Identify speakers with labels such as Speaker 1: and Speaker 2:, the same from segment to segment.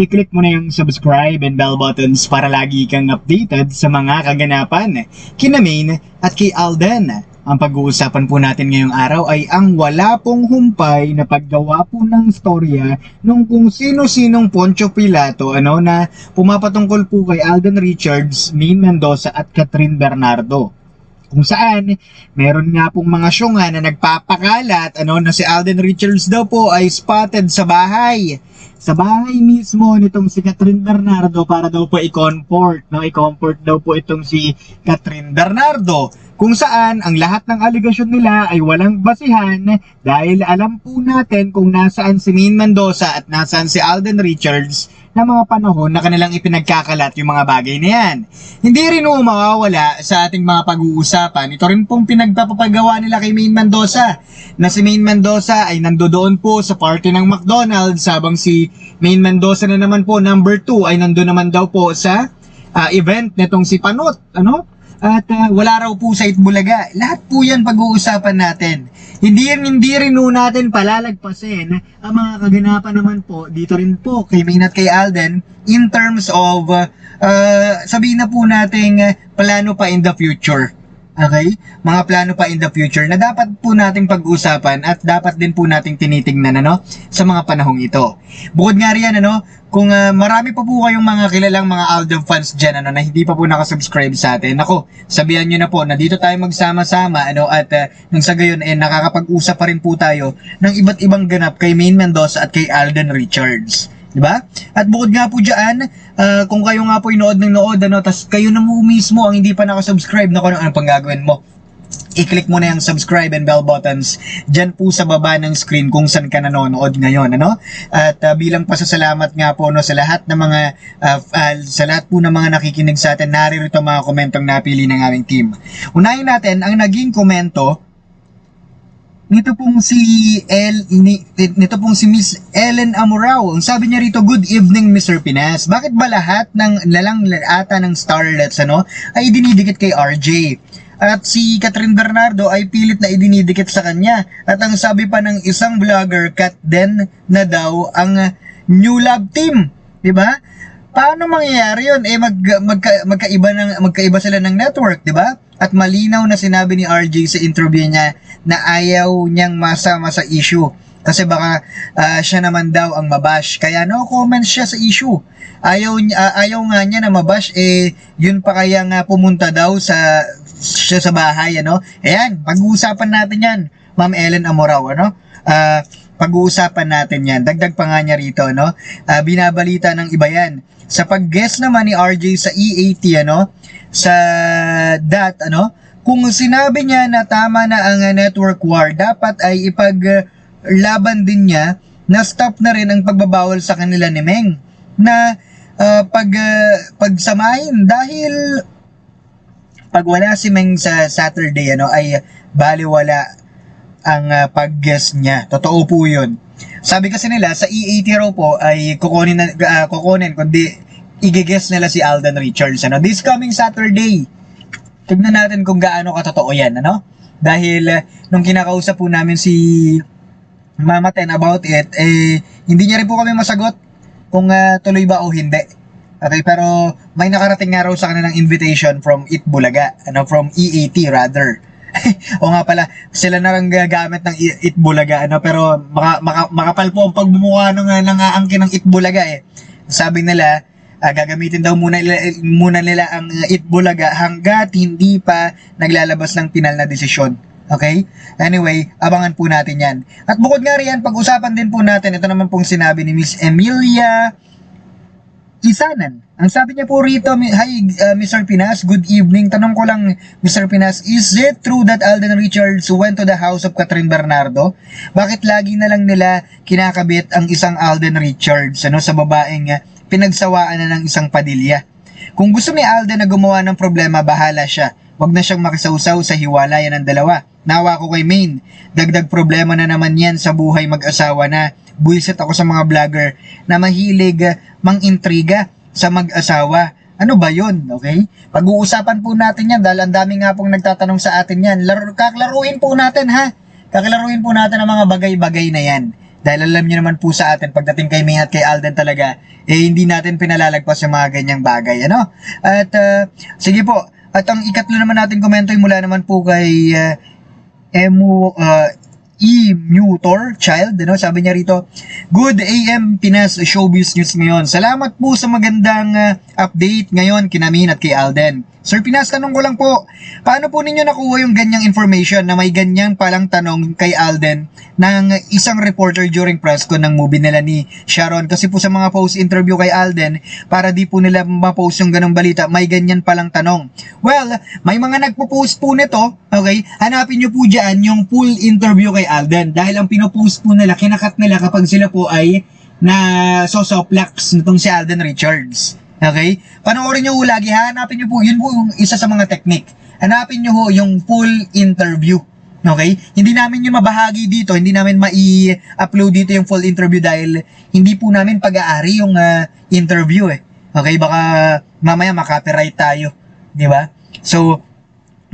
Speaker 1: i-click mo na yung subscribe and bell buttons para lagi kang updated sa mga kaganapan kina Maine at kay Alden. Ang pag-uusapan po natin ngayong araw ay ang wala pong humpay na paggawa po ng storya nung kung sino-sinong Poncho Pilato ano na pumapatungkol po kay Alden Richards, Maine Mendoza at Catherine Bernardo kung saan meron nga pong mga syunga na nagpapakalat ano na si Alden Richards daw po ay spotted sa bahay sa bahay mismo nitong si Catherine Bernardo para daw po i-comfort no? I-comfort daw po itong si Catherine Bernardo kung saan ang lahat ng aligasyon nila ay walang basihan dahil alam po natin kung nasaan si Maine Mendoza at nasaan si Alden Richards na mga panahon na kanilang ipinagkakalat yung mga bagay na yan. Hindi rin mo mawawala sa ating mga pag-uusapan. Ito rin pong pinagpapagawa nila kay Maine Mendoza na si Maine Mendoza ay nandoon po sa party ng McDonald's habang si Maine Mendoza na naman po number 2 ay nandoon naman daw po sa ah, event nitong si Panot. Ano? At ah, wala raw po sa Itbulaga. Lahat po yan pag-uusapan natin. Hindi rin, hindi rin po natin palalagpasin ang mga kaganapan naman po dito rin po kay Maine at kay Alden in terms of uh, sabihin na po nating uh, plano pa in the future. Okay? Mga plano pa in the future na dapat po nating pag-usapan at dapat din po nating tinitingnan ano sa mga panahong ito. Bukod nga riyan ano, kung ah, marami pa po kayong mga kilalang mga Alden fans dyan ano, na hindi pa po nakasubscribe sa atin, ako, sabihan nyo na po na dito tayo magsama-sama ano, at uh, nang sa gayon eh, nakakapag-usap pa rin po tayo ng iba't ibang ganap kay Maine Mendoza at kay Alden Richards. Di ba? At bukod nga po dyan, ah, kung kayo nga po inood ng nood, ano, tas kayo na mo mismo ang hindi pa nakasubscribe, na kung ano, ano pang gagawin mo? I-click mo na yung subscribe and bell buttons dyan po sa baba ng screen kung saan ka nanonood ngayon ano? At uh, bilang pasasalamat nga po no sa lahat ng mga uh, uh, sa lahat po ng mga nakikinig sa atin naririto mga komentong napili ng aming team. Unahin natin ang naging komento nito pong si El ni, nito pong si Miss Ellen Amorao. Ang sabi niya rito, "Good evening, Mr. Pinas. Bakit ba lahat ng lalang ata ng starlets ano ay dinidikit kay RJ?" At si Catherine Bernardo ay pilit na idinidikit sa kanya. At ang sabi pa ng isang vlogger, Kat Den na daw ang New Love Team. ba? Paano mangyayari 'yon? Eh mag, magka, magkaiba ng magkaiba sila ng network, 'di ba? At malinaw na sinabi ni RJ sa interview niya na ayaw niyang masama sa issue kasi baka ah, siya naman daw ang mabash. Kaya no comment siya sa issue. Ayaw ah, ayaw nga niya na mabash eh yun pa kaya nga pumunta daw sa siya sa bahay ano. Ayan, pag-uusapan natin 'yan. Ma'am Ellen Amorao ano. Ah, pag-uusapan natin 'yan. Dagdag pa nga niya rito no. Ah, binabalita ng iba 'yan. Sa pag-guest naman ni RJ sa EAT ano, sa DAT ano, kung sinabi niya na tama na ang uh, network war, dapat ay ipaglaban din niya na stop na rin ang pagbabawal sa kanila ni Meng na uh, pag uh, pagsamahin dahil pag wala si Meng sa Saturday ano ay baliwala ang uh, pag-guest niya. Totoo po 'yun. Sabi kasi nila sa E80 raw po ay kukunin na, uh, kukunin kundi igigest nila si Alden Richards ano this coming Saturday. Tignan natin kung gaano katotoo 'yan ano. Dahil uh, nung kinakausap po namin si Mama Ten about it eh hindi niya rin po kami masagot kung uh, tuloy ba o hindi. Okay, pero may nakarating nga raw sa kanilang invitation from Itbulaga, ano, from EAT rather. o nga pala, sila na lang gagamit ng Itbulaga, ano, pero maka, maka, makapal po ang pagbumuha ng, ng aangkin ng Itbulaga eh. Sabi nila, ah, gagamitin daw muna, muna nila ang uh, Itbulaga hanggat hindi pa naglalabas ng pinal na desisyon. Okay? Anyway, abangan po natin yan. At bukod nga riyan, pag-usapan din po natin, ito naman pong sinabi ni Miss Emilia Isanan. Ang sabi niya po rito, Hi uh, Mr. Pinas, good evening. Tanong ko lang Mr. Pinas, is it true that Alden Richards went to the house of Catherine Bernardo? Bakit lagi na lang nila kinakabit ang isang Alden Richards ano, sa babaeng uh, pinagsawaan na ng isang padilya? Kung gusto ni Alden na gumawa ng problema, bahala siya. Wag na siyang makisawsaw sa hiwalayan ng dalawa. Nawa ko kay Maine. Dagdag problema na naman yan sa buhay mag-asawa na buisit ako sa mga vlogger na mahilig mang-intriga sa mag-asawa. Ano ba yun? Okay? Pag-uusapan po natin yan dahil ang dami nga pong nagtatanong sa atin yan. Laro, kaklaruin po natin ha. Kaklaruin po natin ang mga bagay-bagay na yan. Dahil alam niyo naman po sa atin, pagdating kay May at kay Alden talaga, eh hindi natin pinalalagpas yung mga ganyang bagay, ano? At uh, sige po, at ang ikatlo naman natin komento ay mula naman po kay uh, Emu uh, E. Mutor Child, ano? Sabi niya rito, Good AM Pinas Showbiz News ngayon. Salamat po sa magandang uh, update ngayon kinamin at kay Alden. Sir Pinas, tanong ko lang po, paano po ninyo nakuha yung ganyang information na may ganyang palang tanong kay Alden ng isang reporter during press con ng movie nila ni Sharon? Kasi po sa mga post interview kay Alden, para di po nila ma-post yung ganong balita, may ganyan palang tanong. Well, may mga nagpo-post po nito, okay? Hanapin nyo po dyan yung full interview kay Alden. Dahil ang pinopost po nila, kinakat nila kapag sila po ay na sosoplax nitong si Alden Richards. Okay? Panoorin nyo lagi, hanapin nyo po, yun po yung isa sa mga technique. Hanapin nyo ho yung full interview. Okay? Hindi namin yung mabahagi dito, hindi namin mai-upload dito yung full interview dahil hindi po namin pag-aari yung ah, interview eh. Okay? Baka mamaya makapiright tayo. Di ba? So,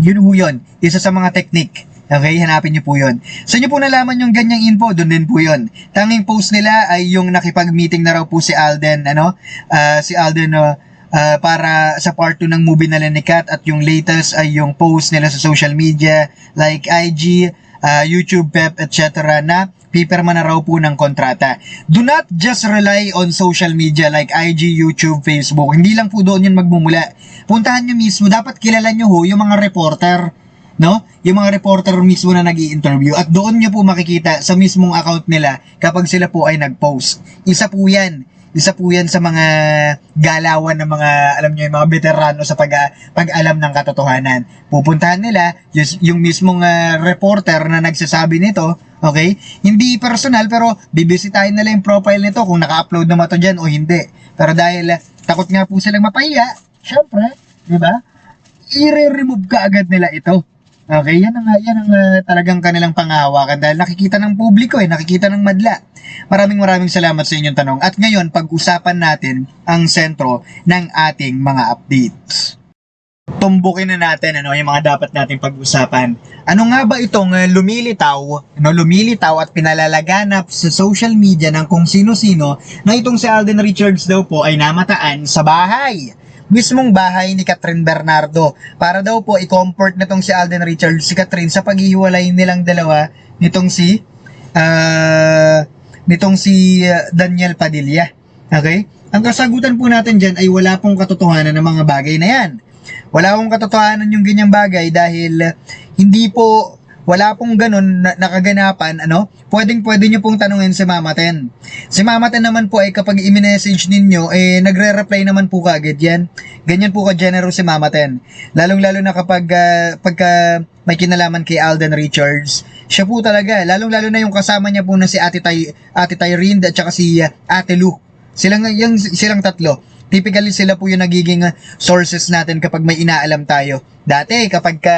Speaker 1: yun ho yun. Isa sa mga technique. Okay, hanapin niyo po yun. Sa inyo po nalaman yung ganyang info, doon din po yun. Tanging post nila ay yung nakipag-meeting na raw po si Alden, ano? Ah, si Alden, uh, ah, para sa part 2 ng movie nila ni Kat at yung latest ay yung post nila sa social media like IG, ah, YouTube, Pep, etc. na pipirma na raw po ng kontrata. Do not just rely on social media like IG, YouTube, Facebook. Hindi lang po doon yun magmumula. Puntahan nyo mismo. Dapat kilala nyo ho yung mga reporter no? Yung mga reporter mismo na nag interview at doon nyo po makikita sa mismong account nila kapag sila po ay nag-post. Isa po yan. Isa po yan sa mga galawan ng mga, alam nyo, yung mga veterano sa pag, pag-alam ng katotohanan. Pupuntahan nila yung, yung mismong ah, reporter na nagsasabi nito, okay? Hindi personal pero bibisitahin nila yung profile nito kung naka-upload na to dyan o hindi. Pero dahil ah, takot nga po silang mapahiya, syempre, di ba? I-remove ka agad nila ito. Okay, yan ang, yan ang uh, talagang kanilang pangahawakan dahil nakikita ng publiko eh, nakikita ng madla. Maraming maraming salamat sa inyong tanong. At ngayon, pag-usapan natin ang sentro ng ating mga updates. Tumbukin na natin ano yung mga dapat nating pag-usapan. Ano nga ba itong uh, lumilitaw, no, lumilitaw at pinalalaganap sa social media ng kung sino-sino na itong si Alden Richards daw po ay namataan sa bahay mismong bahay ni Catherine Bernardo para daw po i-comfort nitong si Alden Richards si Catherine sa paghihiwalay nilang dalawa nitong si uh, nitong si uh, Daniel Padilla. Okay? Ang kasagutan po natin dyan ay wala pong katotohanan ng mga bagay na yan. Wala pong katotohanan yung ganyang bagay dahil hindi po wala pong ganun na nakaganapan, ano, pwedeng pwede nyo pong tanungin si Mama Ten. Si Mama Ten naman po ay kapag i-message ninyo, eh, nagre-reply naman po kagad yan. Ganyan po ka-generous si Mama Ten. Lalong-lalo na kapag, uh, pagka may kinalaman kay Alden Richards, siya po talaga, lalong-lalo na yung kasama niya po na si Ate, Tay, Ate Tyrene at saka si uh, Ate Lu. Silang, yung, silang tatlo typically sila po yung nagiging uh, sources natin kapag may inaalam tayo. Dati, kapag ka,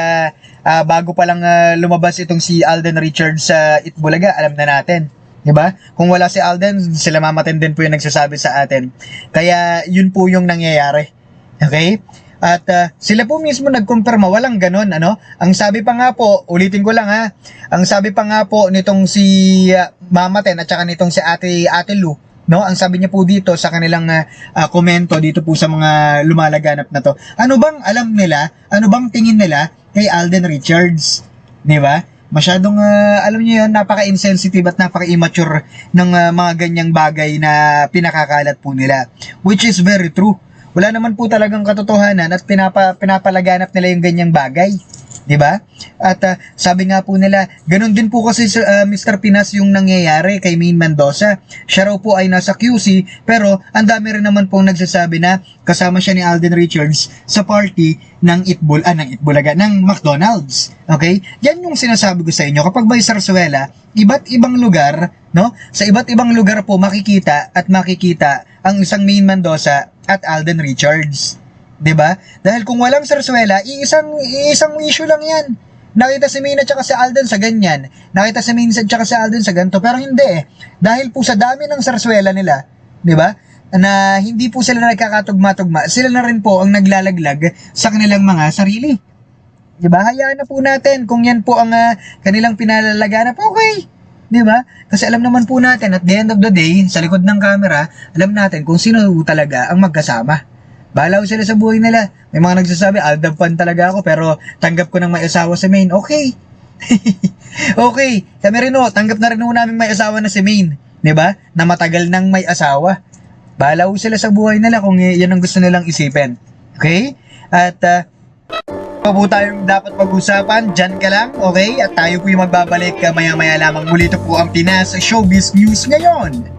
Speaker 1: uh, bago pa lang uh, lumabas itong si Alden Richards sa Itbulaga, alam na natin. 'di ba? Kung wala si Alden, sila mamatin din po yung nagsasabi sa atin. Kaya yun po yung nangyayari. Okay? At uh, sila po mismo nagkumpirma, walang ganon, ano? Ang sabi pa nga po, ulitin ko lang ha, ang sabi pa nga po nitong si uh, Mama Ten at saka nitong si Ate, Ate Lu, no? Ang sabi niya po dito sa kanilang uh, komento dito po sa mga lumalaganap na to. Ano bang alam nila? Ano bang tingin nila kay Alden Richards? 'Di ba? Masyadong uh, alam niyo 'yon, napaka-insensitive at napaka-immature ng uh, mga ganyang bagay na pinakakalat po nila. Which is very true. Wala naman po talagang katotohanan at pinapa, pinapalaganap nila yung ganyang bagay. 'Di ba? At uh, sabi nga po nila, ganun din po kasi uh, Mr. Pinas yung nangyayari kay Main Mendoza. Siya raw po ay nasa QC, pero ang dami rin naman pong nagsasabi na kasama siya ni Alden Richards sa party ng Itbul, ah, ng Itbulaga, ng McDonald's. Okay? Yan yung sinasabi ko sa inyo. Kapag may sarsuela, iba't ibang lugar, no? Sa iba't ibang lugar po makikita at makikita ang isang Main Mendoza at Alden Richards. 'Di ba? Dahil kung walang sarsuela, iisang iisang issue lang 'yan. Nakita si Maine at saka si Alden sa ganyan. Nakita si Maine at saka si Alden sa ganito. Pero hindi eh. Dahil po sa dami ng sarsuela nila, 'di ba? Na hindi po sila nagkakatugma-tugma. Sila na rin po ang naglalaglag sa kanilang mga sarili. 'Di ba? Hayaan na po natin kung yan po ang ah, kanilang pinalalaganap. Okay. 'Di ba? Kasi alam naman po natin at the end of the day, sa likod ng camera, alam natin kung sino talaga ang magkasama. Balaw sila sa buhay nila. May mga nagsasabi, Aldab fan talaga ako pero tanggap ko ng may asawa si Maine. Okay. okay. Kami rin o, tanggap na rin ho namin may asawa na si Maine. ba? Na matagal nang may asawa. Balaw sila sa buhay nila kung yan ang gusto nilang isipin. Okay? At uh, pa po tayong dapat pag-usapan, dyan ka lang, okay? At tayo po yung magbabalik uh, maya-maya lamang muli ito po ang Pinas Showbiz News ngayon.